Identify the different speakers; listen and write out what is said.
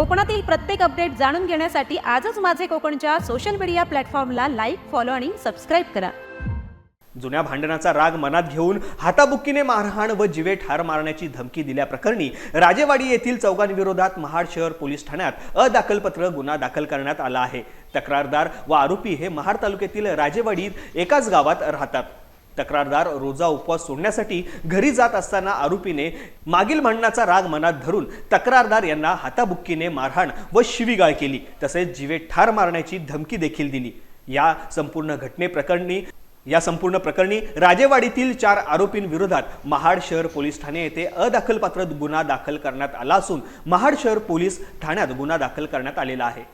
Speaker 1: कोकणातील प्रत्येक अपडेट जाणून घेण्यासाठी आजच माझे कोकणच्या सोशल मीडिया प्लॅटफॉर्मला लाईक फॉलो आणि सबस्क्राईब करा.
Speaker 2: जुन्या भांडणाचा राग मनात घेऊन हाताबुक्कीने मारहाण व जिवे ठार मारण्याची धमकी दिल्याप्रकरणी राजेवाडी येथील चौघांविरोधात महाड शहर पोलीस ठाण्यात अदाखलपत्र गुन्हा दाखल करण्यात आला आहे. तक्रारदार व आरोपी हे महाड तालुक्यातील राजेवाडीत एकाच गावात राहतात. तक्रारदार रोजा उपवास सोडण्यासाठी घरी जात असताना आरोपीने मागील म्हणण्याचा राग मनात धरून तक्रारदार यांना हाताबुक्कीने मारहाण व शिवीगाळ केली तसेच जीवे ठार मारण्याची धमकी देखील दिली. या संपूर्ण घटनेप्रकरणी या संपूर्ण प्रकरणी राजेवाडीतील चार आरोपींविरोधात महाड शहर पोलीस ठाणे येथे अदाखलपात्र गुन्हा दाखल करण्यात आला असून महाड शहर पोलीस ठाण्यात गुन्हा दाखल करण्यात आलेला आहे.